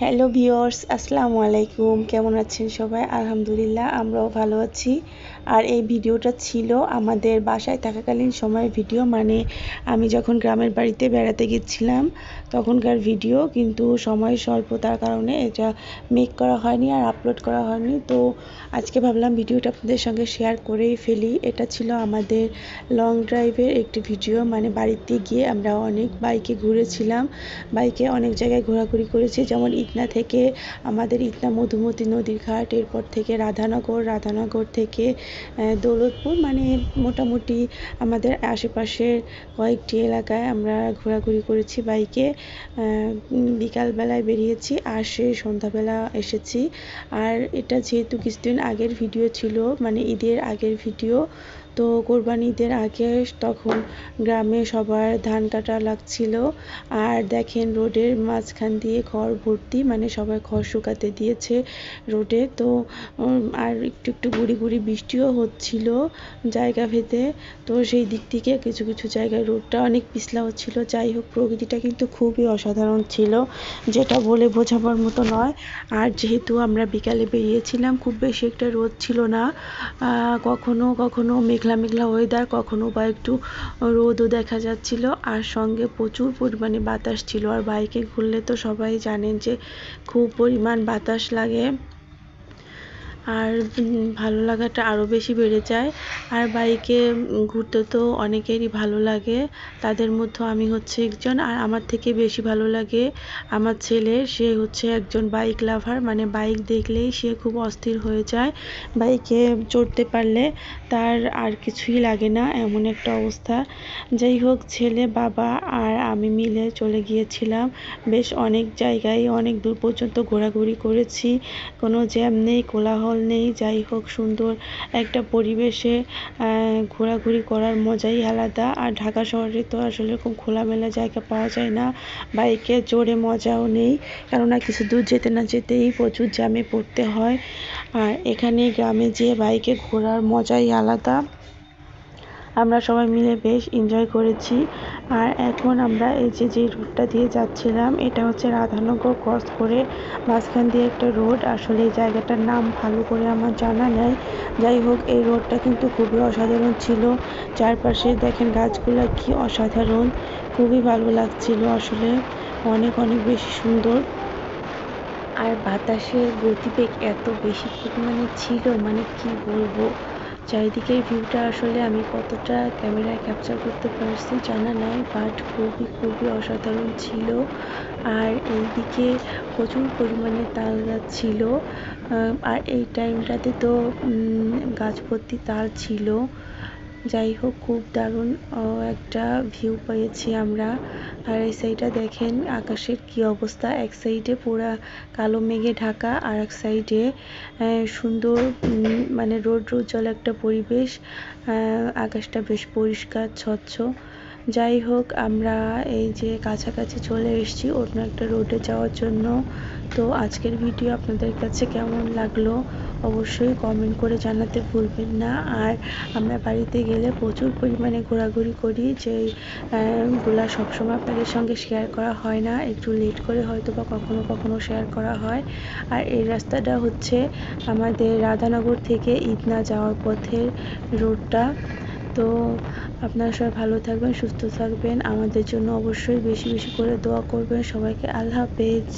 Hello viewers আসসালামু আলাইকুম কেমন আছেন সবাই? আলহামদুলিল্লাহ আমরাও ভালো আছি। আর এই ভিডিওটা ছিল আমাদের বাসায় থাকাকালীন সময়ের ভিডিও মানে আমি যখন গ্রামের বাড়িতে বেড়াতে গেছিলাম, তখনকার ভিডিও, কিন্তু সময় স্বল্পতার কারণে এটা মেক করা হয়নি আর আপলোড করা হয়নি। তো আজকে ভাবলাম ভিডিওটা আপনাদের সঙ্গে শেয়ার করেই ফেলি। এটা ছিল আমাদের লং ড্রাইভের একটি ভিডিও মানে বাড়িতে গিয়ে আমরা অনেক বাইকে ঘুরেছিলাম। বাইকে অনেক জায়গায় ঘোরাঘুরি করেছি, যেমন ইটনা থেকে আমাদের ইটনা মধুমতি নদীর ঘাট, এরপর থেকে রাধানগর রাধানগর থেকে দৌলতপুর মানে মোটামুটি আমাদের আশেপাশের কয়েকটি এলাকায় আমরা ঘোরাঘুরি করেছি বাইকে। বিকালবেলায় বেরিয়েছি, আর সে সন্ধ্যাবেলা এসেছি। আর এটা যেহেতু কিছুদিন আগের ভিডিও ছিল মানে ঈদের আগের ভিডিও তো কোরবানি ঈদের আগে তখন গ্রামে সবার ধান কাটা লাগছিল। আর দেখেন, রোডের মাঝখান দিয়ে খড় ভর্তি মানে সবাই খড় শুকাতে দিয়েছে রোডে। তো আর একটু একটু গুড়ি গুড়ি বৃষ্টিও হচ্ছিল জায়গা ভেদে। তো সেই দিক থেকে কিছু কিছু জায়গায় রোডটা অনেক পিছলা হচ্ছিল যাই হোক, প্রকৃতিটা কিন্তু খুবই অসাধারণ ছিল, যেটা বলে বোঝাবার মতো নয়। আর যেহেতু আমরা বিকালে বেরিয়েছিলাম, খুব বেশি একটা রোদ ছিল না। কখনো কখনো মেঘলা মেঘলা ওয়েদার কখনো বা একটু রোদও দেখা যাচ্ছিল। আর সঙ্গে প্রচুর পরিমাণে বাতাস ছিল। আর বাইকে ঘুরলে তো সবাই জানেন যে খুব পরিমাণ বাতাস লাগে। আর ভালো লাগাটা আরও বেশি বেড়ে যায়। আর বাইকে ঘুরতে তো অনেকেরই ভালো লাগে। তাদের মধ্যে আমি হচ্ছে একজন, আর আমার থেকে বেশি ভালো লাগে আমার ছেলে। সে হচ্ছে একজন বাইক লাভার মানে বাইক দেখলেই সে খুব অস্থির হয়ে যায়। বাইকে চড়তে পারলে তার আর কিছুই লাগে না, এমন একটা অবস্থা। যাই হোক, ছেলে, বাবা আর আমি মিলে চলে গিয়েছিলাম। বেশ অনেক জায়গায়, অনেক দূর পর্যন্ত ঘোরাঘুরি করেছি। কোনো জ্যাম নেই, কোলাহল নেই, যাই হোক, সুন্দর একটা পরিবেশে ঘোরাঘুরি করার মজাই আলাদা। আর ঢাকা শহরে তো আসলে এরকম খোলামেলা জায়গা পাওয়া যায় না। বাইকে জোরে মজাও নেই, কেননা কিছু দূর যেতে না যেতেই প্রচুর জ্যামে পড়তে হয়। আর এখানে গ্রামে যেয়ে বাইকে ঘোরার মজাই আলাদা। আমরা সবাই মিলে বেশ এনজয় করেছি। আর এখন আমরা এই যে যে রুটটা দিয়ে যাচ্ছিলাম, এটা হচ্ছে রাধানগর ক্রস করে মাঝখান দিয়ে একটা রোড আসলে এই জায়গাটার নাম ভালো করে আমার জানা নেই। যাই হোক, এই রোডটা কিন্তু খুবই অসাধারণ ছিল। চারপাশে দেখেন গাছগুলো কি অসাধারণ। খুবই ভালো লাগছিল আসলে। অনেক অনেক বেশি সুন্দর। আর বাতাসের গতিবেগ এত বেশি পরিমাণে ছিল মানে কি বলব? চারিদিকের ভিউটা আসলে আমি কতটা ক্যামেরায় ক্যাপচার করতে পারছি জানা নাই বাট খুবই খুবই অসাধারণ ছিল। আর এইদিকে প্রচুর পরিমাণে তাল গাছ ছিল। আর এই টাইমটাতে তো গাছ ভর্তি তাল ছিল। যাই হোক, খুব দারুণ একটা ভিউ পেয়েছি আমরা। আর এই সাইডটা দেখেন আকাশের কি অবস্থা। এক সাইডে পুরা কালো মেঘে ঢাকা, আর এক সাইডে সুন্দর মানে রোদ রোজ্জ্বল একটা পরিবেশ। আকাশটা বেশ পরিষ্কার, স্বচ্ছ। যাই হোক, আমরা এই যে কাছাকাছি চলে এসেছি অন্য একটা রোডে যাওয়ার জন্য। তো আজকের ভিডিও আপনাদের কাছে কেমন লাগল অবশ্যই কমেন্ট করে জানাতে ভুলবেন না। আর আমরা বাড়িতে গেলে প্রচুর পরিমাণে ঘোরাঘুরি করি যেগুলা সবসময় আপনাদের সঙ্গে শেয়ার করা হয় না। একটু লেট করে হয়তো বা কখনো কখনো শেয়ার করা হয়। আর এই রাস্তাটা হচ্ছে আমাদের রাধানগর থেকে ঈদনা যাওয়ার পথের রোডটা তো আপনারা সবাই ভালো থাকবেন, সুস্থ থাকবেন। আমাদের জন্য অবশ্যই বেশি বেশি করে দোয়া করবেন। সবাইকে আল্লাহ হাফেজ।